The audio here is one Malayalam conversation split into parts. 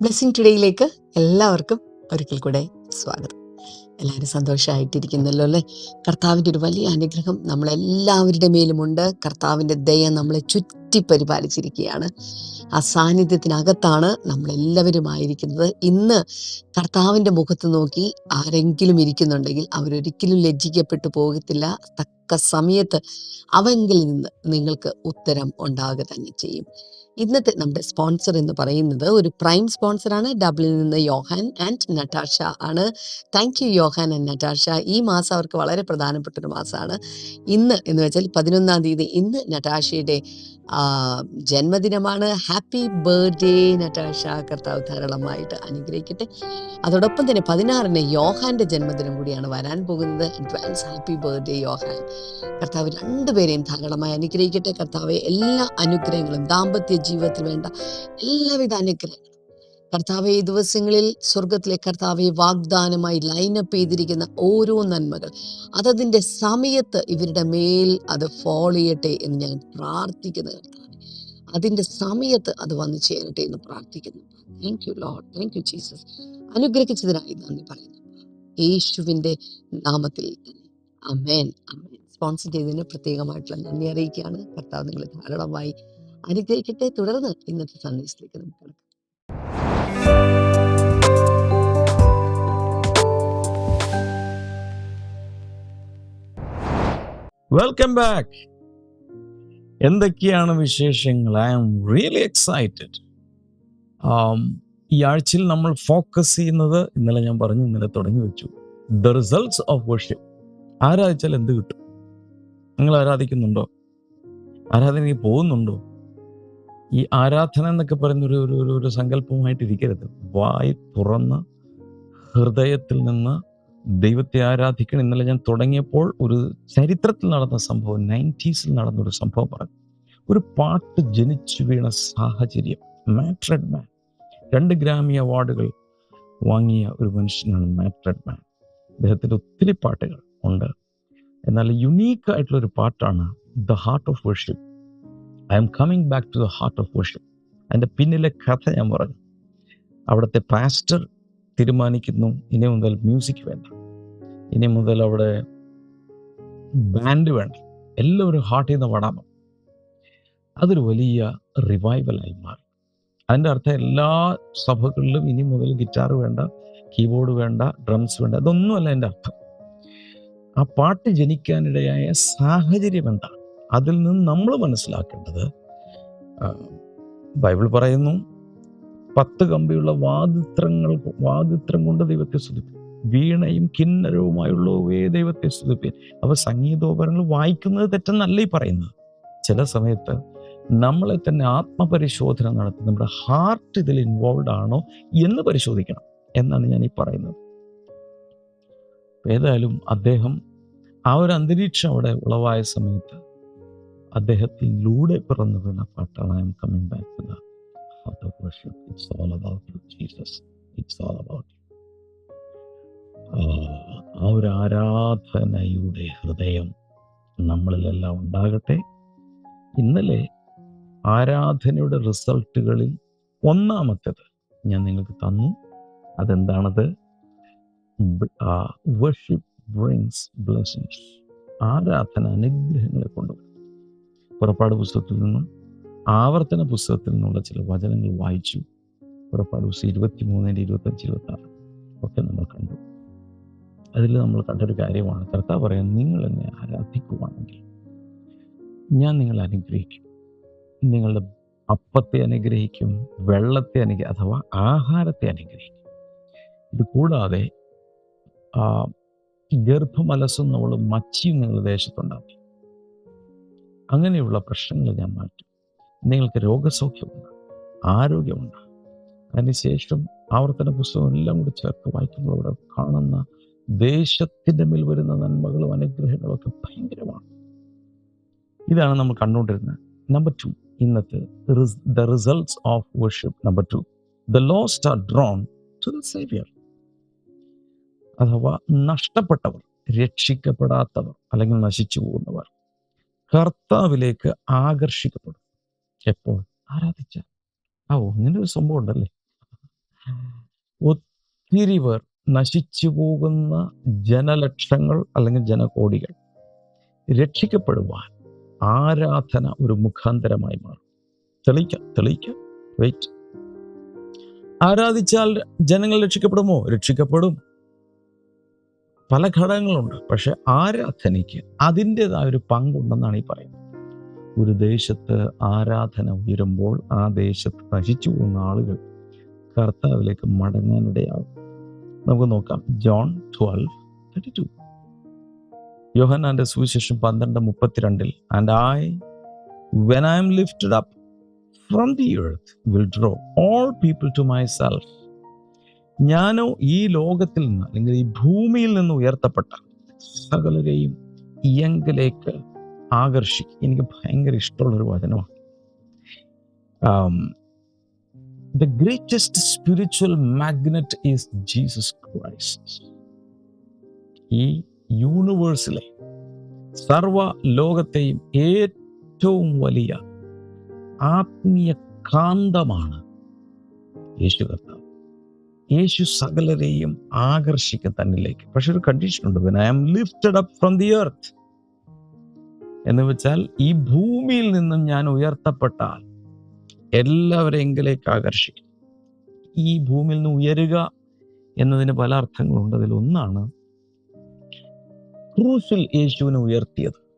ബ്ലെസ്സിങ് ടുഡേയിലേക്ക് എല്ലാവർക്കും ഒരിക്കൽ കൂടെ സ്വാഗതം. എല്ലാവരും സന്തോഷമായിട്ടിരിക്കുന്നല്ലോ അല്ലേ? കർത്താവിന്റെ ഒരു വലിയ അനുഗ്രഹം നമ്മളെല്ലാവരുടെ മേലുമുണ്ട്. കർത്താവിന്റെ ദയ നമ്മളെ ചുറ്റി പരിപാലിച്ചിരിക്കുകയാണ്. ആ സാന്നിധ്യത്തിനകത്താണ് നമ്മളെല്ലാവരുമായിരിക്കുന്നത് ഇന്ന് കർത്താവിന്റെ മുഖത്ത് നോക്കി ആരെങ്കിലും ഇരിക്കുന്നുണ്ടെങ്കിൽ അവരൊരിക്കലും ലജ്ജിക്കപ്പെട്ടു പോകത്തില്ല. തക്ക സമയത്ത് അവങ്കിൽ നിന്ന് നിങ്ങൾക്ക് ഉത്തരം ഉണ്ടാകുക തന്നെ ചെയ്യും. ഇന്നത്തെ നമ്മുടെ സ്പോൺസർ എന്ന് പറയുന്നത് ഒരു പ്രൈം സ്പോൺസറാണ് ഡബ്ലിൽ നിന്ന് യോഹാൻ ആൻഡ് നട്ടാഷ ആണ്. Thank you Yohan and Natasha. ഈ മാസം അവർക്ക് വളരെ പ്രധാനപ്പെട്ട ഒരു മാസമാണ്. ഇന്ന് എന്ന് വെച്ചാൽ പതിനൊന്നാം തീയതി ഇന്ന് നട്ടാഷയുടെ ജന്മദിനമാണ്. Happy birthday Natasha. കർത്താവ് ധാരാളമായിട്ട് അനുഗ്രഹിക്കട്ടെ. അതോടൊപ്പം തന്നെ പതിനാറിന് യോഹാന്റെ ജന്മദിനം കൂടിയാണ് വരാൻ പോകുന്നത്. Advance happy birthday Yohan. കർത്താവ് രണ്ടുപേരെയും ധാരാളമായി അനുഗ്രഹിക്കട്ടെ. കർത്താവ് എല്ലാ അനുഗ്രഹങ്ങളും ദാമ്പത്യ ജീവിതത്തിൽ വേണ്ട എല്ലാവിധ അനുഗ്രഹങ്ങളും. കർത്താവെ ഈ ദിവസങ്ങളിൽ സ്വർഗത്തിലെ കർത്താവെ വാഗ്ദാനമായി ലൈനപ്പ് ചെയ്തിരിക്കുന്ന ഓരോ നന്മകൾ അതതിന്റെ സമയത്ത് ഇവരുടെ മേൽ അത് ഫോളോ ചെയ്യട്ടെ എന്ന് ഞാൻ പ്രാർത്ഥിക്കുന്നു കർത്താവെ. അതിന്റെ സമയത്ത് അത് വന്നു ചേരട്ടെ എന്ന് പ്രാർത്ഥിക്കുന്നു. Thank you Lord thank you Jesus അനുഗ്രഹിച്ചതിനായി നന്ദി പറയുന്നു. യേശുവിന്റെ നാമത്തിൽ തന്നെ. അമേൻ അമേൻ സ്പോൺസർ ചെയ്തതിന് പ്രത്യേകമായിട്ടുള്ള നന്ദി അറിയിക്കുകയാണ്. കർത്താവ് നിങ്ങൾ ധാരാളമായി അനുഗ്രഹിക്കട്ടെ. തുടർന്ന് ഇന്നത്തെ സന്ദേശത്തിലേക്ക് നമുക്ക് വെൽക്കം ബാക്ക് എന്തൊക്കെയാണ് വിശേഷങ്ങൾ? ഐ ആം റിയലി എക്സൈറ്റഡ് ഈ ആഴ്ചയിൽ നമ്മൾ ഫോക്കസ് ചെയ്യുന്നത് ഇന്നലെ ഞാൻ പറഞ്ഞു ഇന്നലെ തുടങ്ങി വെച്ചു. ദ റിസൾട്ട്സ് ഓഫ് വർഷിപ്പ് ആരാധിച്ചാൽ എന്ത് കിട്ടും? നിങ്ങൾ ആരാധിക്കുന്നുണ്ടോ? ആരാധനയ്ക്ക് പോകുന്നുണ്ടോ? ഈ ആരാധന എന്നൊക്കെ പറയുന്ന ഒരു ഒരു ഒരു- സങ്കല്പമായിട്ടിരിക്കരുത് വായി തുറന്ന് ഹൃദയത്തിൽ നിന്ന് ദൈവത്തെ ആരാധിക്കണം. ഇന്നലെ ഞാൻ തുടങ്ങിയപ്പോൾ ഒരു ചരിത്രത്തിൽ നടന്ന സംഭവം നയന്റീസിൽ നടന്ന ഒരു സംഭവം പറഞ്ഞു. ഒരു പാട്ട് ജനിച്ചു വീണ സാഹചര്യം മാട്രഡ് മാൻ രണ്ട് ഗ്രാമി അവാർഡുകൾ വാങ്ങിയ ഒരു മനുഷ്യനാണ് മാട്രഡ് മാൻ അദ്ദേഹത്തിന്റെ ഒത്തിരി പാട്ടുകൾ ഉണ്ട്. എന്നാൽ യുണീക്ക് ആയിട്ടുള്ള ഒരു പാട്ടാണ് the heart of worship I'm coming back to the heart of worship അതിന്റെ പിന്നിലെ കഥ ഞാൻ പറഞ്ഞു. അവിടുത്തെ പാസ്റ്റർ തീരുമാനിക്കുന്നു. ഇനി മുതൽ മ്യൂസിക് വേണ്ട. ഇനി മുതൽ അവിടെ ബാൻഡ് വേണ്ട. എല്ലാവരും ഹാർട്ടിൽ നിന്ന് പാടാൻ അതൊരു വലിയ റിവൈവലായി മാറി. അതിന്റെ അർത്ഥം എല്ലാ സഭകളിലും ഇനി മുതൽ ഗിറ്റാർ വേണ്ട കീബോർഡ് വേണ്ട ഡ്രംസ് വേണ്ട അതൊന്നുമല്ല എന്റെ അർത്ഥം. ആ പാട്ട് ജനിക്കാനിടയായ സാഹചര്യം എന്താണ് അതിൽ നിന്ന് നമ്മൾ മനസ്സിലാക്കേണ്ടത് ബൈബിൾ പറയുന്നു പത്ത് കമ്പിയുള്ള വാദിത്രങ്ങൾ വാദിത്രം കൊണ്ട് ദൈവത്തെ സ്തുതിപ്പിൻ. വീണയും കിന്നരവുമായുള്ളവയെ ദൈവത്തെ സ്തുതിപ്പിൻ. അവ സംഗീതോപകരണങ്ങൾ വായിക്കുന്നത് തെറ്റെന്നല്ല ഈ പറയുന്നത്. ചില സമയത്ത് നമ്മളെ തന്നെ ആത്മപരിശോധന നടത്തി നമ്മുടെ ഹാർട്ട് ഇതിൽ ഇൻവോൾവ് ആണോ എന്ന് പരിശോധിക്കണം എന്നാണ് ഞാൻ ഈ പറയുന്നത്. ഏതായാലും അദ്ദേഹം ആ ഒരു അന്തരീക്ഷം അവിടെ ഉളവായ സമയത്ത് അദ്ദേഹത്തിലൂടെ പിറന്നു വീണ പാട്ടാണ് I'm coming back the all about you. ആ, ഒരു ആരാധനയുടെ ഹൃദയം നമ്മളിലെല്ലാം ഉണ്ടാകട്ടെ. ഇന്നലെ ആരാധനയുടെ റിസൾട്ടുകളിൽ ഒന്നാമത്തേത് ഞാൻ നിങ്ങൾക്ക് തന്നു. അതെന്താണത്? വർഷിപ്പ് ബ്രിങ്സ് ആരാധന അനുഗ്രഹങ്ങളെ കൊണ്ടുവരും. പുറപ്പാട് പുസ്തകത്തിൽ നിന്നും ആവർത്തന പുസ്തകത്തിൽ നിന്നുള്ള ചില വചനങ്ങൾ വായിച്ചു. പുറപ്പാട് പുസ്തകം ഇരുപത്തി മൂന്നിന്റെ ഇരുപത്തഞ്ച് ഇരുപത്തി ആറ് ഒക്കെ നമ്മൾ കണ്ടു. അതിൽ നമ്മൾ കണ്ടൊരു കാര്യമാണ്. കർത്താവ് പറയാൻ നിങ്ങൾ എന്നെ ആരാധിക്കുവാണെങ്കിൽ ഞാൻ നിങ്ങളെ അനുഗ്രഹിക്കും. നിങ്ങളുടെ അപ്പത്തെ അനുഗ്രഹിക്കും വെള്ളത്തെ അനുഗ്രഹ അഥവാ ആഹാരത്തെ അനുഗ്രഹിക്കും. ഇത് കൂടാതെ ഗർഭമലസും നമ്മൾ മച്ചിയും നിങ്ങളുടെ ദേശത്തുണ്ടാക്കി അങ്ങനെയുള്ള പ്രശ്നങ്ങൾ ഞാൻ മാറ്റും. നിങ്ങൾക്ക് രോഗസൗഖ്യമുണ്ട് ആരോഗ്യമുണ്ട്. അതിനുശേഷം ആവർത്തന പുസ്തകം എല്ലാം കൂടി ചേർത്ത് വായിക്കുമ്പോൾ അവിടെ കാണുന്ന ദേശത്തിന്റെ മേൽ വരുന്ന നന്മകളും അനുഗ്രഹങ്ങളും ഒക്കെ ഭയങ്കരമാണ്. ഇതാണ് നമ്മൾ കണ്ടുകൊണ്ടിരുന്നത് നമ്പർ ടു ഇന്നത്തെ the results of worship number two the lost are drawn to the saviour അഥവാ നഷ്ടപ്പെട്ടവർ രക്ഷിക്കപ്പെടാത്തവർ അല്ലെങ്കിൽ നശിച്ചു പോകുന്നവർ. കർത്താവിലേക്ക് ആകർഷിക്കപ്പെടും. എപ്പോൾ? ആരാധിച്ച ആ ഓ ഇങ്ങനെ ഒരു സംഭവം ഉണ്ടല്ലേ? ഒത്തിരി പേർ നശിച്ചു പോകുന്ന ജനലക്ഷങ്ങൾ അല്ലെങ്കിൽ ജനകോടികൾ രക്ഷിക്കപ്പെടുവാൻ ആരാധന ഒരു മുഖാന്തരമായി മാറും. തെളിയിക്കാം തെളിയിക്കാം. വെയിറ്റ് ആരാധിച്ചാൽ ജനങ്ങൾ രക്ഷിക്കപ്പെടുമോ? രക്ഷിക്കപ്പെടും. പല ഘടകങ്ങളുണ്ട്. പക്ഷെ ആരാധനയ്ക്ക് അതിന്റെതായ ഒരു പങ്കുണ്ടെന്നാണ് ഈ പറയുന്നത്. ഒരു ദേശത്ത് ആരാധന ഉയരുമ്പോൾ ആ ദേശത്ത് നശിച്ചു പോകുന്ന ആളുകൾ കർത്താവിലേക്ക് മടങ്ങാനിടയാകും. നമുക്ക് നോക്കാം. John twelve thirty two. യോഹനാന്റെ സുവിശേഷം പന്ത്രണ്ട് മുപ്പത്തിരണ്ടിൽ and I when I'm lifted up from the earth will draw all people to myself ഞാനോ ഈ ലോകത്തിൽ നിന്ന് അല്ലെങ്കിൽ ഈ ഭൂമിയിൽ നിന്ന് ഉയർത്തപ്പെട്ട സകലരെയും ഇയങ്കിലേക്ക് ആകർഷിക്കും എനിക്ക് ഭയങ്കര ഇഷ്ടമുള്ളൊരു വചനമാണ്. The greatest spiritual magnet is Jesus Christ ഈ യൂണിവേഴ്സിലെ സർവ ലോകത്തെയും ഏറ്റവും വലിയ ആത്മീയ കാന്തമാണ് യേശു കർത്താവ്. യേശു സകലരെയും ആകർഷിക്കും തന്നിലേക്ക്. പക്ഷെ ഒരു കണ്ടീഷൻ ഉണ്ട് I am lifted up from the earth എന്ന് വെച്ചാൽ ഈ ഭൂമിയിൽ നിന്നും ഞാൻ ഉയർത്തപ്പെട്ടാൽ എല്ലാവരെങ്കിലേക്ക് ആകർഷിക്കും. ഈ ഭൂമിയിൽ നിന്ന് ഉയരുക എന്നതിന് പല അർത്ഥങ്ങളുണ്ട്. അതിൽ ഒന്നാണ് ക്രൂസിൽ യേശുവിനെ ഉയർത്തിയത്.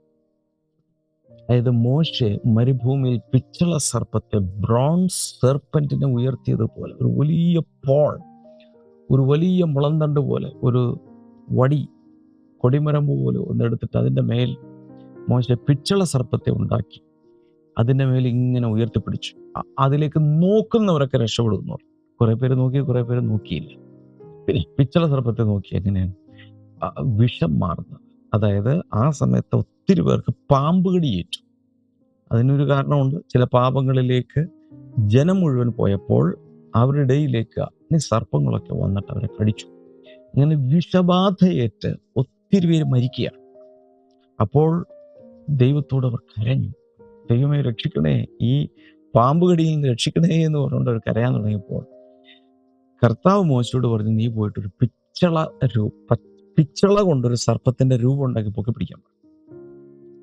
അതായത് മോശെ മരുഭൂമിയിൽ പിച്ചള സർപ്പത്തെ ബ്രോൺസ് സെർപ്പന്റിനെ ഉയർത്തിയതുപോലെ ഒരു വലിയ പോൾ ഒരു വലിയ മുളന്തണ്ട് പോലെ ഒരു വടി കൊടിമരമ്പ് പോലെ ഒന്നെടുത്തിട്ട് അതിന്റെ മേൽ മോശ പിച്ചള സർപ്പത്തെ ഉണ്ടാക്കി. അതിന്റെ മേൽ ഇങ്ങനെ ഉയർത്തിപ്പിടിച്ചു. അതിലേക്ക് നോക്കുന്നവരൊക്കെ രക്ഷപ്പെടുന്നു കുറെ പേര് നോക്കി കുറെ പേര് നോക്കിയില്ല. പിന്നെ പിച്ചള സർപ്പത്തെ നോക്കി എങ്ങനെയാണ്? വിഷം മാറുന്നത്. അതായത് ആ സമയത്ത് ഒത്തിരി പേർക്ക് പാമ്പ് കടിയേറ്റു. അതിനൊരു കാരണമുണ്ട്. ചില പാപങ്ങളിലേക്ക് ജനം മുഴുവൻ പോയപ്പോൾ അവരുടെ ഇടയിലേക്ക് ഈ സർപ്പങ്ങളൊക്കെ വന്നിട്ട് അവരെ കടിച്ചു. അങ്ങനെ വിഷബാധയേറ്റ് ഒത്തിരി പേര് മരിക്കുകയാണ്. അപ്പോൾ ദൈവത്തോട് അവർ കരഞ്ഞു. ദൈവമേ രക്ഷിക്കണേ. ഈ പാമ്പ് കടിയിൽ നിന്ന് രക്ഷിക്കണേ എന്ന് പറഞ്ഞുകൊണ്ട് അവർ കരയാൻ തുടങ്ങിയപ്പോൾ കർത്താവ് മോശയോട് പറഞ്ഞു നീ പോയിട്ട് ഒരു പിച്ചള രൂപ പിച്ചള കൊണ്ടൊരു സർപ്പത്തിന്റെ രൂപം ഉണ്ടാക്കി പൊക്കി പിടിക്കാൻ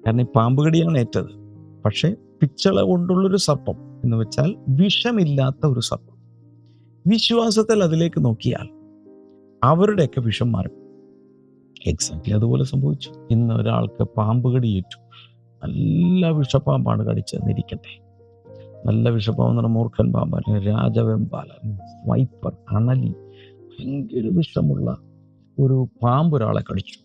കാരണം ഈ പാമ്പ് കടിയാണ് ഏറ്റത്. പക്ഷെ പിച്ചള കൊണ്ടുള്ളൊരു സർപ്പം എന്ന് വെച്ചാൽ വിഷമില്ലാത്ത ഒരു സർപ്പം. വിശ്വാസത്തിൽ അതിലേക്ക് നോക്കിയാൽ അവരുടെയൊക്കെ വിഷം മാറും. എക്സാക്ട്ലി അതുപോലെ സംഭവിച്ചു. ഇന്ന് ഒരാൾക്ക് പാമ്പ് കടിയേറ്റു. നല്ല വിഷപ്പാമ്പാണ് കടിച്ചെന്നിരിക്കട്ടെ. നല്ല വിഷപ്പാമ്പ് എന്ന് പറഞ്ഞാൽ മൂർഖൻ പാമ്പ് അല്ലെങ്കിൽ രാജവെമ്പാല വൈപ്പർ അണലി ഭയങ്കര വിഷമുള്ള ഒരു പാമ്പ് ഒരാളെ കടിച്ചു.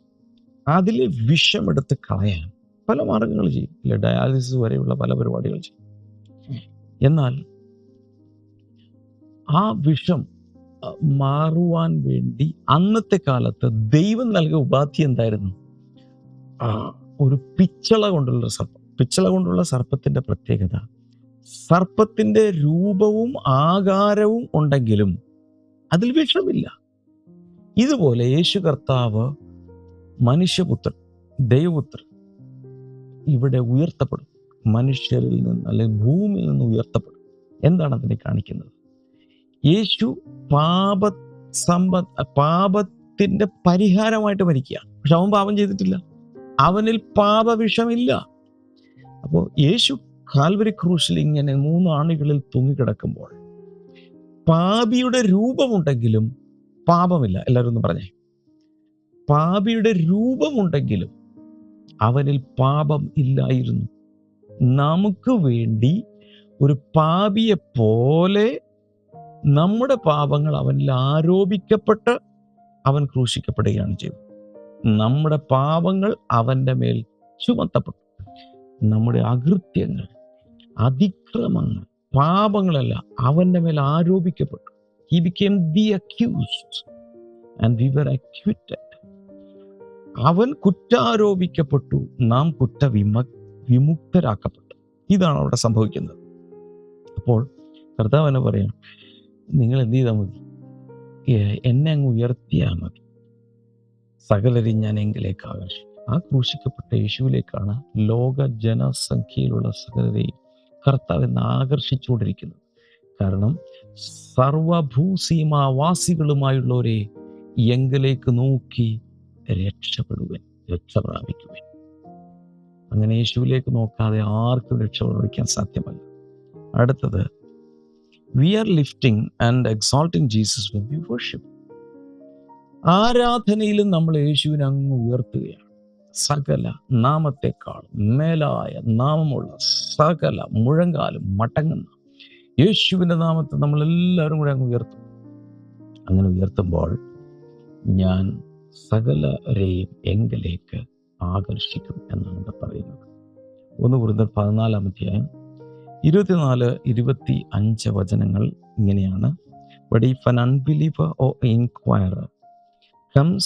അതിലെ വിഷമെടുത്ത് കളയാൻ പല മാർഗങ്ങൾ ചെയ്യും. ഇല്ല ഡയാലിസിസ് വരെയുള്ള പല പരിപാടികൾ ചെയ്യും. എന്നാൽ ആ വിഷം മാറുവാൻ വേണ്ടി അന്നത്തെ കാലത്ത് ദൈവം നൽകിയ ഉപാധി എന്തായിരുന്നു? ഒരു പിച്ചള കൊണ്ടുള്ള സർപ്പം. പിച്ചള കൊണ്ടുള്ള സർപ്പത്തിന്റെ പ്രത്യേകത സർപ്പത്തിന്റെ രൂപവും ആകാരവും ഉണ്ടെങ്കിലും അതിൽ വിഷമില്ല. ഇതുപോലെ യേശു കർത്താവ് മനുഷ്യപുത്രൻ ദൈവപുത്രൻ ഇവിടെ ഉയർത്തപ്പെടും. മനുഷ്യരിൽ നിന്ന് അല്ലെങ്കിൽ ഭൂമിയിൽ നിന്ന് ഉയർത്തപ്പെടും. എന്താണ് അതിനെ കാണിക്കുന്നത്? യേശു പാപ സമ്പ പാപത്തിന്റെ പരിഹാരമായിട്ട് മരിക്കുക. പക്ഷെ അവൻ പാപം ചെയ്തിട്ടില്ല. അവനിൽ പാപവിഷമില്ല. അപ്പോൾ യേശു കാൽവരി ക്രൂശിൽ ഇങ്ങനെ മൂന്നാണികളിൽ തൂങ്ങിക്കിടക്കുമ്പോൾ പാപിയുടെ രൂപമുണ്ടെങ്കിലും പാപമില്ല. എല്ലാവരും ഒന്ന് പറഞ്ഞേ. പാപിയുടെ രൂപമുണ്ടെങ്കിലും അവനിൽ പാപം ഇല്ലായിരുന്നു. നമുക്ക് വേണ്ടി ഒരു പാപിയെ പോലെ നമ്മുടെ പാപങ്ങൾ അവനിൽ ആരോപിക്കപ്പെട്ട് അവൻ ക്രൂശിക്കപ്പെടുകയാണ് ചെയ്തത്. നമ്മുടെ പാപങ്ങൾ അവന്റെ മേൽ ചുമത്തപ്പെട്ടു. നമ്മുടെ അകൃത്യങ്ങൾ അതിക്രമങ്ങൾ പാപങ്ങളല്ല അവന്റെ മേൽ ആരോപിക്കപ്പെട്ടു. He became the accused and we were acquitted അവൻ കുറ്റാരോപിക്കപ്പെട്ടു നാം കുറ്റ വിമ വിമുക്തരാക്കപ്പെട്ടു. ഇതാണ് അവിടെ സംഭവിക്കുന്നത്. അപ്പോൾ കർത്താവ് എന്നെ പറയാം നിങ്ങൾ എന്ത് ചെയ്താൽ മതി എന്നെ അങ്ങ് ഉയർത്തിയാൽ മതി. സകലരെയും ഞാൻ എങ്കിലേക്ക് ആകർഷിക്കും. ആ ക്രൂശിക്കപ്പെട്ട യേശുവിലേക്കാണ് ലോക ജനസംഖ്യയിലുള്ള സകലരെയും കർത്താവ് എന്ന് ആകർഷിച്ചുകൊണ്ടിരിക്കുന്നത്. കാരണം സർവഭൂസീമാവാസികളുമായുള്ളവരെ എങ്കിലേക്ക് നോക്കി രക്ഷപ്പെടുവൻ രക്ഷ പ്രാപിക്കുവൻ. അങ്ങനെ യേശുവിലേക്ക് നോക്കാതെ ആർക്കും രക്ഷ പ്രാപിക്കാൻ സാധ്യമല്ല. അടുത്തത് we are lifting and exalting Jesus when we worship ആരാധനയിലും നമ്മൾ യേശുവിനെ അങ്ങ് ഉയർത്തുകയാണ്. സകല നാമത്തെക്കാൾ മേലായ നാമമുള്ള സകല മുഴങ്കാലും മടങ്ങുന്ന യേശുവിന്റെ നാമത്തെ നമ്മൾ എല്ലാവരും കൂടെ അങ്ങ് ഉയർത്തും. അങ്ങനെ ഉയർത്തുമ്പോൾ ഞാൻ സകലരെയും എങ്കിലേക്ക് ആകർഷിക്കും എന്നാണ് പറയുന്നത്. ഒന്ന് കുറിന്തർ പതിനാലാം അധ്യായം ഇരുപത്തിനാല് ഇരുപത്തി അഞ്ച് വചനങ്ങൾ ഇങ്ങനെയാണ് but if an unbeliever or inquirer comes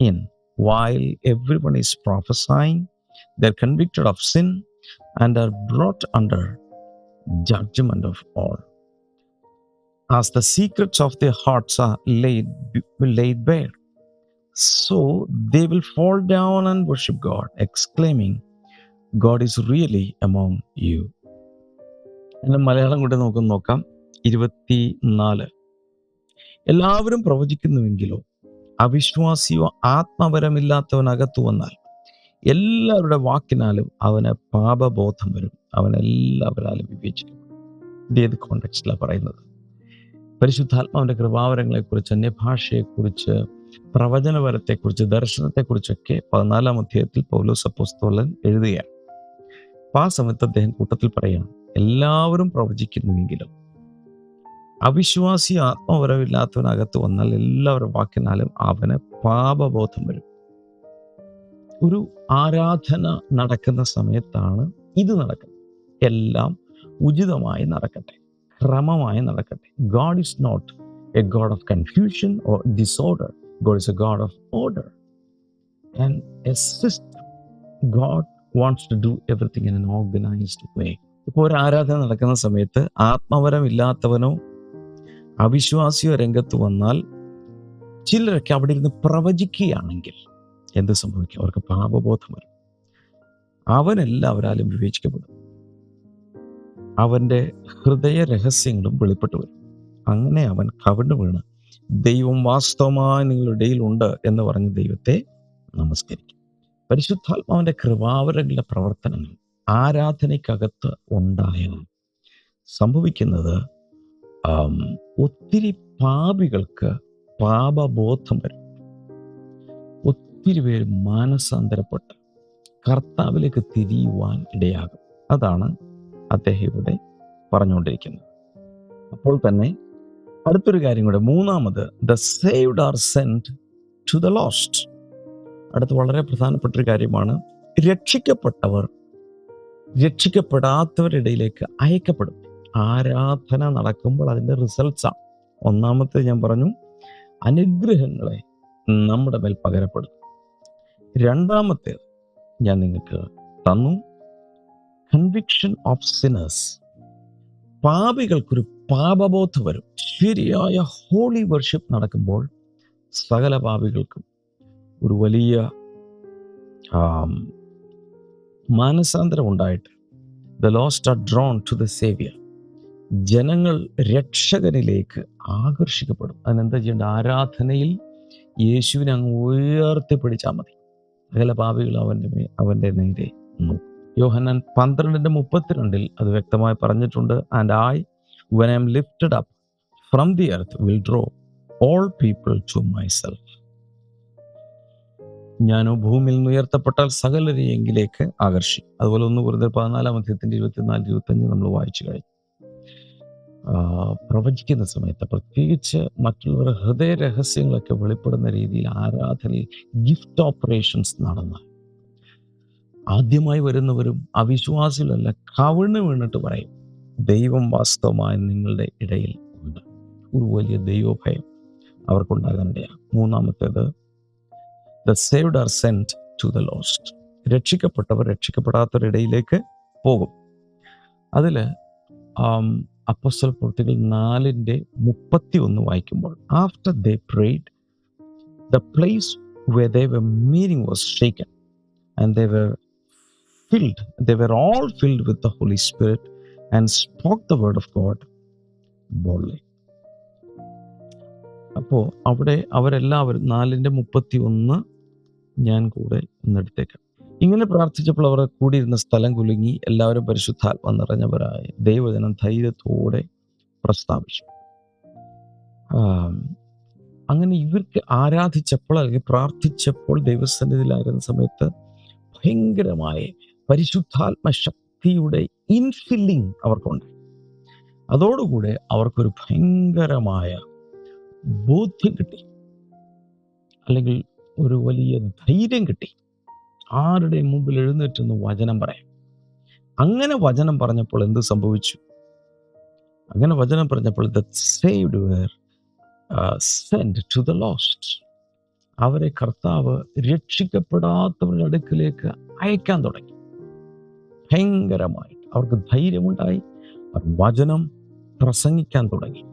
in while everyone is prophesying, they're convicted of sin and are brought under judgment of all. As the secrets of their hearts are laid, laid bare, so they will fall down and worship God, exclaiming, God is really among you. എന്നെ മലയാളം കൊണ്ട് നമുക്ക് നോക്കാം. ഇരുപത്തി നാല് എല്ലാവരും പ്രവചിക്കുന്നുവെങ്കിലോ അവിശ്വാസിയോ ആത്മപരമില്ലാത്തവനകത്തു വന്നാൽ എല്ലാവരുടെ വാക്കിനാലും അവന് പാപബോധം വരും. അവനെല്ലാവരാലും വിവേചിക്കും. ഇത് ഏത് കോണ്ടക്സ്റ്റിലാണ് പറയുന്നത്? പരിശുദ്ധാത്മാവിന്റെ കൃപാവരങ്ങളെക്കുറിച്ച് അന്യഭാഷയെക്കുറിച്ച് പ്രവചനവരത്തെക്കുറിച്ച് ദർശനത്തെക്കുറിച്ചൊക്കെ പതിനാലാം അധ്യായത്തിൽ പൗലോസ് അപ്പോസ്തോലൻ എഴുതുകയാണ്. അപ്പൊ ആ സമയത്ത് അദ്ദേഹം കൂട്ടത്തിൽ പറയാണ് എല്ലാവരും പ്രവചിക്കുന്നുവെങ്കിലും അവിശ്വാസി ആത്മപരമില്ലാത്തവനകത്ത് വന്നാൽ എല്ലാവരും വാക്കിനാലും അവന് പാപബോധം വരും. ഒരു ആരാധന നടക്കുന്ന സമയത്താണ് ഇത് നടക്കുന്നത്. എല്ലാം ഉചിതമായി നടക്കട്ടെ. ക്രമമായി നടക്കട്ടെ. God is not a God of confusion or disorder God is a God of order and a system God wants to do everything in an organised way ഇപ്പോൾ ഒരു ആരാധന നടക്കുന്ന സമയത്ത് ആത്മവരം ഇല്ലാത്തവനോ അവിശ്വാസിയോ രംഗത്ത് വന്നാൽ ചിലരൊക്കെ അവിടെ ഇരുന്ന് പ്രവചിക്കുകയാണെങ്കിൽ എന്ത് സംഭവിക്കും? അവർക്ക് പാപബോധം വരും. അവനെല്ലാവരാലും വിവേചിക്കപ്പെടും. അവന്റെ ഹൃദയ രഹസ്യങ്ങളും വെളിപ്പെട്ടു വരും. അങ്ങനെ അവൻ കവിണ് വീണ് ദൈവം വാസ്തവമായി നിങ്ങളുടെ ഇടയിലുണ്ട് എന്ന് പറഞ്ഞ് ദൈവത്തെ നമസ്കരിക്കും. പരിശുദ്ധാത്മാവിന്റെ കൃപാവരങ്ങളുടെ പ്രവർത്തനങ്ങൾ ആരാധനയ്ക്കകത്ത് ഉണ്ടായാൽ സംഭവിക്കുന്നത് ഒത്തിരി പാപികൾക്ക് പാപബോധം വരും. ഒത്തിരി പേര് മാനസാന്തരപ്പെട്ട് കർത്താവിലേക്ക് തിരിയുവാൻ ഇടയാകും. അതാണ് അദ്ദേഹം ഇവിടെ പറഞ്ഞുകൊണ്ടിരിക്കുന്നത്. അപ്പോൾ തന്നെ അടുത്തൊരു കാര്യം കൂടെ മൂന്നാമത് the saved are send to the lost അടുത്ത് വളരെ പ്രധാനപ്പെട്ട ഒരു കാര്യമാണ് രക്ഷിക്കപ്പെട്ടവർ രക്ഷിക്കപ്പെടാത്തവരുടെ ഇടയിലേക്ക് അയക്കപ്പെടും. ആരാധന നടക്കുമ്പോൾ അതിന്റെ റിസൾട്ട്സാണ് ഒന്നാമത്തെ ഞാൻ പറഞ്ഞു അനുഗ്രഹങ്ങളെ നമ്മുടെ മേൽ പകരപ്പെടും. രണ്ടാമത്തേത് ഞാൻ നിങ്ങൾക്ക് തന്നു കൺവിക്ഷൻ ഓഫ് സിനേഴ്സ് പാപികൾക്കൊരു പാപബോധം വരും. ശരിയായ ഹോളി വർഷിപ്പ് നടക്കുമ്പോൾ സകല പാപികൾക്കും ഒരു വലിയ മാനസാന്തരം ഉണ്ടായിട്ട്. The lost are drawn to the saviour ജനങ്ങൾ രക്ഷകനിലേക്ക് ആകർഷിക്കപ്പെടും. അതിനെന്താ ചെയ്യേണ്ട ആരാധനയിൽ യേശുവിനെ അങ്ങ് ഉയർത്തിപ്പിടിച്ചാൽ മതി. സകല പാപികൾ അവന്റെ മേ അവന്റെ നേരെ നോക്കും യോഹന്നാൻ പന്ത്രണ്ടിന്റെ മുപ്പത്തിരണ്ടിൽ അത് വ്യക്തമായി പറഞ്ഞിട്ടുണ്ട്. And I when I'm lifted up from the earth will draw all people to myself ഞാനോ ഭൂമിയിൽ നിന്ന് ഉയർത്തപ്പെട്ടാൽ സകലരെയെങ്കിലേക്ക് ആകർഷിക്കും അതുപോലെ ഒന്ന് കൂടുതൽ പതിനാലാം അധ്യയത്തിന്റെ ഇരുപത്തിനാല് ഇരുപത്തഞ്ച് നമ്മൾ വായിച്ചു കഴിഞ്ഞു. പ്രവചിക്കുന്ന സമയത്ത് പ്രത്യേകിച്ച് മറ്റുള്ളവരുടെ ഹൃദയ രഹസ്യങ്ങളൊക്കെ വെളിപ്പെടുന്ന രീതിയിൽ ആരാധനയിൽ ഗിഫ്റ്റ് ഓപ്പറേഷൻസ് നടന്ന ആദ്യമായി വരുന്നവരും അവിശ്വാസികളല്ല കവിണ് വീണിട്ട് പറയും ദൈവം വാസ്തവമായി നിങ്ങളുടെ ഇടയിൽ ഉണ്ട്. ഒരു വലിയ ദൈവഭയം അവർക്കുണ്ടാകാനിടയാണ് മൂന്നാമത്തേത് the saved are sent to the lost രക്ഷിക്കപ്പെട്ടവർ രക്ഷിക്കപ്പെടാത്തവരിടയിലേക്ക് പോകും. അതിൽ അപ്പസ്തല പ്രവൃത്തികൾ നാലിന്റെ മുപ്പത്തി ഒന്ന് വായിക്കുമ്പോൾ after they prayed the place where they were meaning was shaken and they were filled they were all filled with the Holy Spirit and spoke the word of God boldly. അപ്പോൾ അവിടെ അവരെല്ലാവരും നാലിന്റെ മുപ്പത്തി ഒന്ന് ഞാൻ കൂടെ ഒന്നെടുത്തേക്കാം ഇങ്ങനെ പ്രാർത്ഥിച്ചപ്പോൾ അവർ കൂടിയിരുന്ന സ്ഥലം കുലുങ്ങി എല്ലാവരും പരിശുദ്ധാത്മ നിറഞ്ഞവരായി ദൈവജനം ധൈര്യത്തോടെ പ്രസ്താവിച്ചു. അങ്ങനെ ഇവർക്ക് ആരാധിച്ചപ്പോൾ അല്ലെങ്കിൽ പ്രാർത്ഥിച്ചപ്പോൾ ദൈവസന്നിധിയിലായിരുന്ന സമയത്ത് ഭയങ്കരമായ പരിശുദ്ധാത്മ ശക്തിയുടെ ഇൻഫില്ലിംഗ് അവർക്കുണ്ട് അതോടുകൂടെ അവർക്കൊരു ഭയങ്കരമായ ബോധ്യം കിട്ടി. അല്ലെങ്കിൽ ഒരു വലിയ ധൈര്യം കിട്ടി. ആരുടെ മുമ്പിൽ എഴുന്നേറ്റെന്ന് വചനം പറയാം? അങ്ങനെ വചനം പറഞ്ഞപ്പോൾ എന്ത് സംഭവിച്ചു? അങ്ങനെ വചനം പറഞ്ഞപ്പോൾ the send to the lost അവരെ കർത്താവ് രക്ഷിക്കപ്പെടാത്തവരുടെ അടുക്കിലേക്ക് അയക്കാൻ തുടങ്ങി. ഭയങ്കരമായിട്ട് അവർക്ക് ധൈര്യമുണ്ടായി. അവർ വചനം പ്രസംഗിക്കാൻ തുടങ്ങി.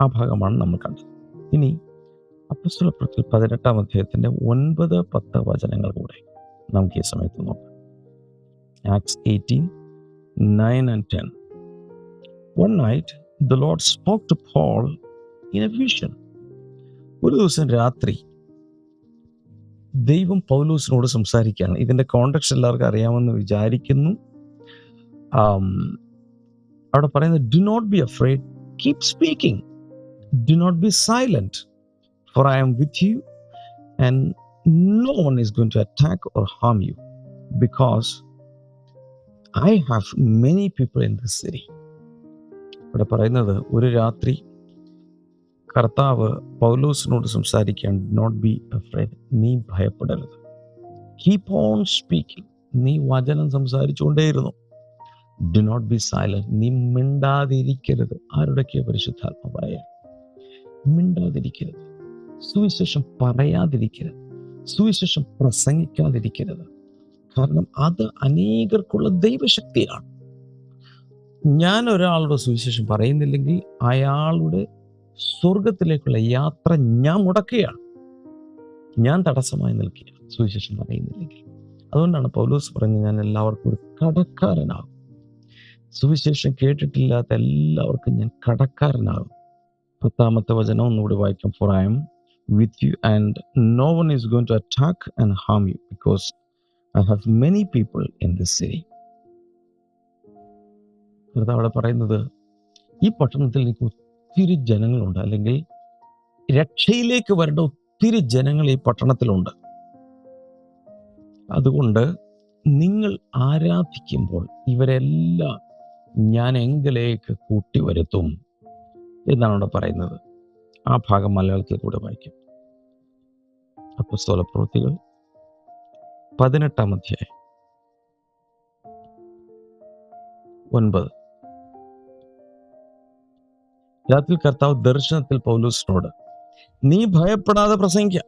ആ ഭാഗമാണ് നമ്മൾ കണ്ടത്. ഇനി അപ്പസ്വലപ്രത്തിൽ പതിനെട്ടാം അധ്യായത്തിന്റെ ഒൻപത് പത്ത് വചനങ്ങൾ കൂടെ നമുക്ക് ഈ സമയത്ത് നോക്കാം. Acts eighteen nine and ten one night the Lord spoke to Paul in a vision ഒരു ദിവസം രാത്രി ദൈവം പൗലൂസിനോട് സംസാരിക്കുകയാണ്. ഇതിന്റെ കോണ്ടക്സ് എല്ലാവർക്കും അറിയാമെന്ന് വിചാരിക്കുന്നു. ആം, അവിടെ പറയുന്നത് do not be afraid keep speaking do not be silent for I am with you, and no one is going to attack or harm you because I have many people in this city. ഇവിടെ പറയുന്നത് ഒരു രാത്രി കർത്താവ് പൗലോസിനോട് സംസാരിക്കാൻ നോട്ട് ബി അഫ്രൈഡ് നീ ഭയപ്പെടരുത്. കീപ് ഓൺ സ്പീക്കിംഗ് നീ വചനം സംസാരിച്ചുകൊണ്ടേയിരുന്നു. ഡു നോട്ട് ബി സൈലന്റ് നീ മിണ്ടാതിരിക്കരുത്. ആരുടെയൊക്കെ പരിശുദ്ധാത്മ പറയാം മിണ്ടാതിരിക്കരുത്. സുവിശേഷം പറയാതിരിക്കരുത്. സുവിശേഷം പ്രസംഗിക്കാതിരിക്കരുത്. കാരണം അത് അനേകർക്കുള്ള ദൈവശക്തിയാണ്. ഞാൻ ഒരാളുടെ സുവിശേഷം പറയുന്നില്ലെങ്കിൽ അയാളുടെ സ്വർഗത്തിലേക്കുള്ള യാത്ര ഞാൻ മുടക്കുകയാണ്. ഞാൻ തടസ്സമായി നിൽക്കുക സുവിശേഷം പറയുന്നില്ലെങ്കിൽ. അതുകൊണ്ടാണ് പൗലോസ് പറഞ്ഞത് ഞാൻ എല്ലാവർക്കും ഒരു കടക്കാരനാകും. സുവിശേഷം കേട്ടിട്ടില്ലാത്ത എല്ലാവർക്കും ഞാൻ കടക്കാരനാകും. പത്താമത്തെ വചനം ഒന്നുകൂടി വായിക്കാം. For I'm with you, and no one is going to attack and harm you because I have many people in this city. അവിടെ പറയുന്നത് ഈ പട്ടണത്തിൽ എനിക്ക് ഒത്തിരി ജനങ്ങളുണ്ട് അല്ലെങ്കിൽ രക്ഷയിലേക്ക് വരേണ്ട ഒത്തിരി ജനങ്ങൾ ഈ പട്ടണത്തിലുണ്ട് അതുകൊണ്ട് നിങ്ങൾ ആരാധിക്കുമ്പോൾ ഇവരെല്ലാം ഞാൻ എങ്കിലേക്ക് കൂട്ടി വരുത്തും എന്നാണ് അവിടെ പറയുന്നത് ആ ഭാഗം മലയാളത്തിൽ കൂടെ വായിക്കും. അപ്പസ്തോല പ്രവൃത്തികൾ പതിനെട്ടാം അധ്യായം. ഒൻപത്. രാത്രി കർത്താവ് ദർശനത്തിൽ പൗലൂസിനോട് നീ ഭയപ്പെടാതെ പ്രസംഗിക്ക.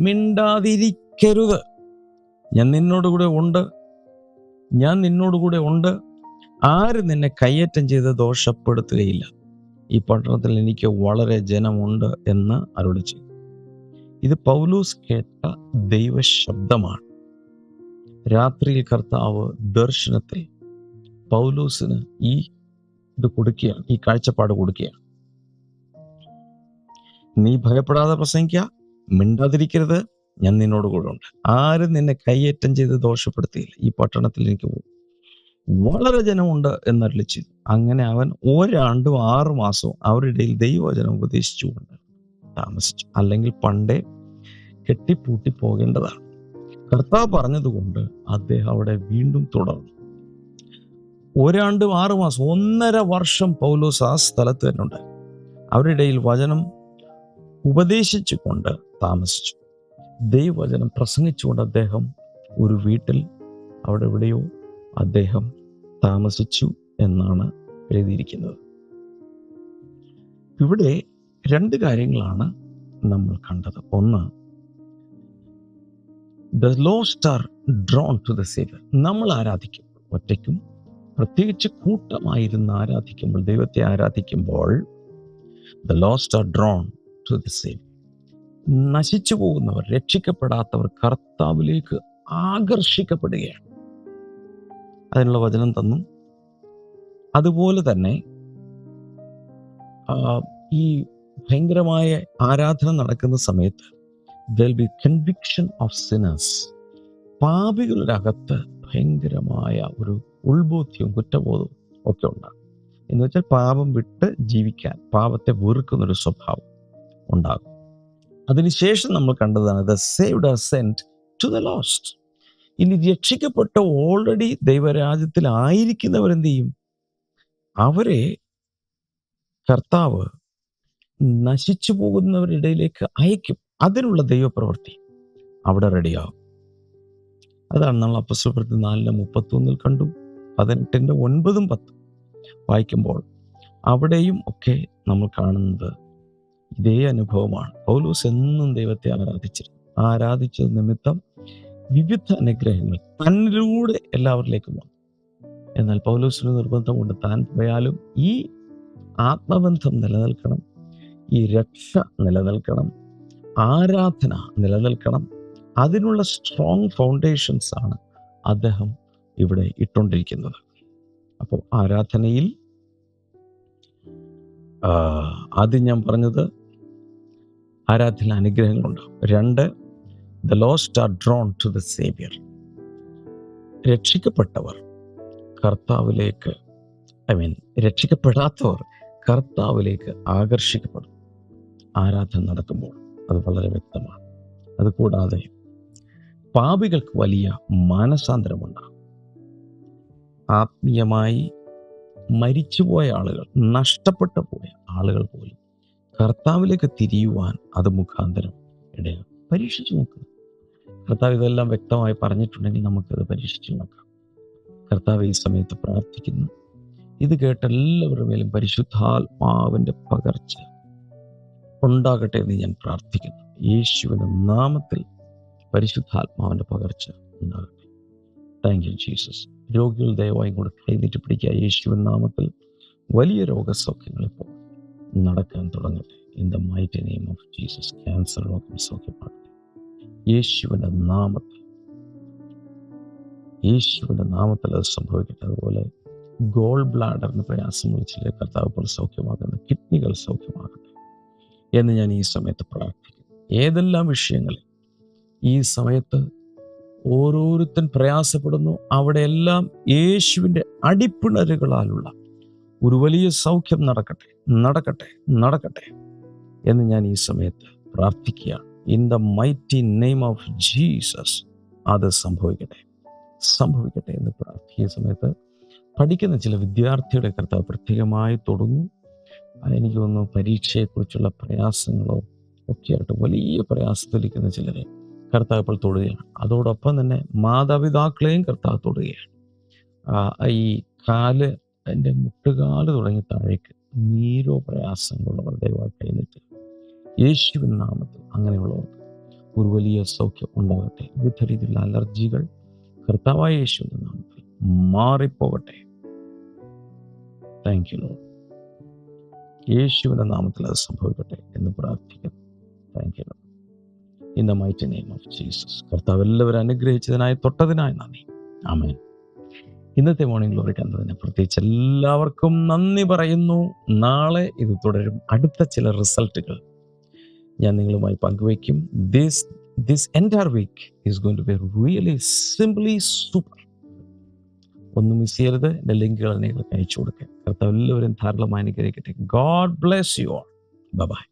മിണ്ടാതിരിക്കരുത്. ഞാൻ നിന്നോടുകൂടെ ഉണ്ട്. ഞാൻ നിന്നോടുകൂടെ ഉണ്ട്. ആര് നിന്നെ കയ്യേറ്റം ചെയ്ത് ദോഷപ്പെടുത്തുകയില്ല. ഈ പട്ടണത്തിൽ എനിക്ക് വളരെ ജനമുണ്ട് എന്ന് അരുളി ചെയ്തു. ഇത് പൗലൂസ് കേട്ട ദൈവശബ്ദമാണ്. രാത്രിയിൽ കർത്താവ് ദർശനത്തിൽ പൗലൂസിന് ഈ ഇത് കൊടുക്കുകയാണ് ഈ കാഴ്ചപ്പാട് കൊടുക്കുകയാണ്. നീ ഭയപ്പെടാതെ പ്രസംഗിക്കുക മിണ്ടാതിരിക്കരുത് ഞാൻ നിന്നോട് കൂടെ ഉണ്ട്. ആരും നിന്നെ കൈയേറ്റം ചെയ്ത് ദോഷപ്പെടുത്തിയില്ല. ഈ പട്ടണത്തിൽ എനിക്ക് വളരെ ജനമുണ്ട് എന്നരളി ചെയ്തു. അങ്ങനെ അവൻ ഒരാണ്ടും ആറു മാസവും അവരുടെ ഇടയിൽ ദൈവവചനം ഉപദേശിച്ചുകൊണ്ട് താമസിച്ചു. അല്ലെങ്കിൽ പണ്ടേ കെട്ടിപ്പൂട്ടി പോകേണ്ടതാണ്. കർത്താവ് പറഞ്ഞതുകൊണ്ട് അദ്ദേഹം അവിടെ വീണ്ടും തുടർന്നു. ഒരാണ്ടും ആറു മാസം ഒന്നര വർഷം പൗലോസ് ആ സ്ഥലത്ത് തന്നെ ഉണ്ട് അവരുടെ ഇടയിൽ വചനം ഉപദേശിച്ചുകൊണ്ട് താമസിച്ചു. ദൈവവചനം പ്രസംഗിച്ചുകൊണ്ട് അദ്ദേഹം ഒരു വീട്ടിൽ അവിടെ എവിടെയോ അദ്ദേഹം താമസിച്ചു എന്നാണ് എഴുതിയിരിക്കുന്നത്. ഇവിടെ രണ്ട് കാര്യങ്ങളാണ് നമ്മൾ കണ്ടത്. ഒന്ന് the lost are drawn to the saviour നമ്മൾ ആരാധിക്കും? ഒറ്റയ്ക്കും. പ്രത്യേകിച്ച് കൂട്ടമായിരുന്ന് ആരാധിക്കുമ്പോൾ ദൈവത്തെ ആരാധിക്കുമ്പോൾ the lost are drawn to the saviour നശിച്ചു പോകുന്നവർ രക്ഷിക്കപ്പെടാത്തവർ കർത്താവിലേക്ക് ആകർഷിക്കപ്പെടുകയാണ്. അതിനുള്ള വചനം തന്നു. അതുപോലെ തന്നെ ഈ ഭയങ്കരമായ ആരാധന നടക്കുന്ന സമയത്ത് ബി കൺവിക്ഷൻ ഓഫ് സിനേഴ്സ് പാപികളുടെ അകത്ത് ഭയങ്കരമായ ഒരു ഉൾബോധ്യവും കുറ്റബോധവും ഒക്കെ ഉണ്ടാകും. എന്ന് വെച്ചാൽ പാപം വിട്ട് ജീവിക്കാൻ പാപത്തെ വെറുക്കുന്ന ഒരു സ്വഭാവം ഉണ്ടാകും. അതിനുശേഷം നമ്മൾ കണ്ടതാണ് the saved are sent to the lost ഇനി രക്ഷിക്കപ്പെട്ട ഓൾറെഡി ദൈവരാജ്യത്തിൽ ആയിരിക്കുന്നവരെന്ത് ചെയ്യും? അവരെ കർത്താവ് നശിച്ചു പോകുന്നവരുടെ ഇടയിലേക്ക് അയക്കും. അതിനുള്ള ദൈവപ്രവൃത്തി അവിടെ റെഡിയാകും അതാണ് നമ്മൾ അപ്പസ്വപ്രത്തി നാലിന് മുപ്പത്തൊന്നിൽ കണ്ടു. പതിനെട്ടിന്റെ ഒൻപതും പത്തും വായിക്കുമ്പോൾ അവിടെയും ഒക്കെ നമ്മൾ കാണുന്നത് ഇതേ അനുഭവമാണ്. പൗലൂസ് എന്നും ദൈവത്തെ ആരാധിച്ചിരുന്നു. ആരാധിച്ചത് നിമിത്തം വിവിധ അനുഗ്രഹങ്ങൾ തന്നിലൂടെ എല്ലാവരിലേക്കും വന്നു. എന്നാൽ പൗലോസിന് നിർബന്ധം കൊണ്ട് താൻ പോയാലും ഈ ആത്മബന്ധം നിലനിൽക്കണം ഈ രക്ഷ നിലനിൽക്കണം ആരാധന നിലനിൽക്കണം. അതിനുള്ള സ്ട്രോങ് ഫൗണ്ടേഷൻസ് ആണ് അദ്ദേഹം ഇവിടെ ഇട്ടുകൊണ്ടിരിക്കുന്നത്. അപ്പോൾ ആരാധനയിൽ ആദ്യം ഞാൻ പറഞ്ഞത് ആരാധന അനുഗ്രഹങ്ങളുണ്ടാവും. രണ്ട് the lost are drawn to the saviour രക്ഷിക്കപ്പെട്ടവർ കർത്താവിലേക്ക് ഐ മീൻ രക്ഷിക്കപ്പെടാത്തവർ കർത്താവിലേക്ക് ആകർഷിക്കപ്പെടും. ആരാധന നടക്കുമ്പോൾ അത് വളരെ വ്യക്തമാണ്. അതുകൂടാതെ പാപികൾക്ക് വലിയ മാനസാന്തരമുണ്ടാകും. ആത്മീയമായി മരിച്ചുപോയ ആളുകൾ നഷ്ടപ്പെട്ടു പോയ ആളുകൾ പോലും കർത്താവിലേക്ക് തിരിയുവാൻ അത് മുഖാന്തരം ഇടയാകും പരീക്ഷിച്ചു നോക്കുക കർത്താവ് ഇതെല്ലാം വ്യക്തമായി പറഞ്ഞിട്ടുണ്ടെങ്കിൽ നമുക്കത് പരീക്ഷിച്ചു നോക്കാം. കർത്താവ് ഈ സമയത്ത് പ്രാർത്ഥിക്കുന്നു. ഇത് കേട്ട എല്ലാവരുടെ മേലും പരിശുദ്ധാത്മാവിന്റെ പകർച്ച ഉണ്ടാകട്ടെ എന്ന് ഞാൻ പ്രാർത്ഥിക്കുന്നു. യേശുവിന്റെ നാമത്തിൽ പരിശുദ്ധാത്മാവിന്റെ പകർച്ച ഉണ്ടാകട്ടെ. താങ്ക് യു ജീസസ് രോഗികൾ ദയവായി കൂടെ കൈനീട്ടി പിടിക്കുക. യേശുവിൻ നാമത്തിൽ വലിയ രോഗസൗഖ്യങ്ങൾ ഇപ്പോൾ നടക്കാൻ തുടങ്ങട്ടെ. In the mighty name of Jesus cancer രോഗം സൗഖ്യമാകട്ടെ യേശുവിന്റെ നാമത്തിൽ. യേശുവിന്റെ നാമത്തിൽ അത് സംഭവിക്കട്ടെ. അതുപോലെ ഗോൾ ബ്ലാഡറിന് പ്രയാസം വിളിച്ചില്ലേ? കർത്താവ് ഇപ്പോൾ സൗഖ്യമാകുന്നു. കിഡ്നികൾ സൗഖ്യമാകട്ടെ എന്ന് ഞാൻ ഈ സമയത്ത് പ്രാർത്ഥിക്കുന്നു. ഏതെല്ലാം വിഷയങ്ങളിൽ ഈ സമയത്ത് ഓരോരുത്തൻ പ്രയാസപ്പെടുന്നു അവിടെയെല്ലാം യേശുവിന്റെ അടിപ്പിണരുകളാലുള്ള ഒരു വലിയ സൗഖ്യം നടക്കട്ടെ നടക്കട്ടെ നടക്കട്ടെ എന്ന് ഞാൻ ഈ സമയത്ത് പ്രാർത്ഥിക്കുകയാണ്. In the mighty name of Jesus അത് സംഭവിക്കട്ടെ. സംഭവിക്കട്ടെ എന്ന് പ്രാർത്ഥിക്കുന്ന സമയത്ത് പഠിക്കുന്ന ചില വിദ്യാർത്ഥികളെ കർത്താവ് പ്രത്യേകമായി തൊടുന്നു. എനിക്ക് തോന്നുന്നു പരീക്ഷയെക്കുറിച്ചുള്ള പ്രയാസങ്ങളോ ഒക്കെയായിട്ട് വലിയ പ്രയാസത്തിലിരിക്കുന്ന ചിലരെ കർത്താവ് ഇപ്പോൾ തൊടുകയാണ്. അതോടൊപ്പം തന്നെ മാതാപിതാക്കളെയും കർത്താവ് തൊടുകയാണ്. ഈ കാൽ എന്റെ മുട്ടുകാൽ തുടങ്ങി താഴേക്ക് നീരോ പ്രയാസങ്ങളുള്ളവർ ദയവായി കൈനിട്ട് യേശുവിൻ നാമത്തിൽ അങ്ങനെയുള്ളവർക്ക് ഒരു വലിയ സൗഖ്യം ഉണ്ടാകട്ടെ. വിവിധ രീതിയിലുള്ള അലർജികൾ കർത്താവായ യേശുവിന്റെ നാമത്തിൽ മാറിപ്പോകട്ടെ. താങ്ക് യു യേശുവിന്റെ നാമത്തിൽ അത് സംഭവിക്കട്ടെ എന്ന് പ്രാർത്ഥിക്കുന്നു. Thank you in the mighty name of Jesus കർത്താവ് എല്ലാവരും അനുഗ്രഹിച്ചതിനായി തൊട്ടതിനായി നന്ദി. ആമേൻ ഇന്നത്തെ മോർണിംഗ് ഗ്ലോറി കണ്ടതിന് പ്രത്യേകിച്ച് എല്ലാവർക്കും നന്ദി പറയുന്നു. നാളെ ഇത് തുടരും. അടുത്ത ചില റിസൾട്ടുകൾ ഞാൻ നിങ്ങളുമായി പങ്കുവയ്ക്കും. This this entire week is going to be really simply super ഒന്നും മിസ് ചെയ്യരുത്. എന്റെ ലിങ്കുകൾ നിങ്ങൾക്ക് അയച്ചു കൊടുക്കുക കർത്താവ് എല്ലാവരും ധാരാളമായി അനുഗ്രഹിക്കട്ടെ. God bless you all bye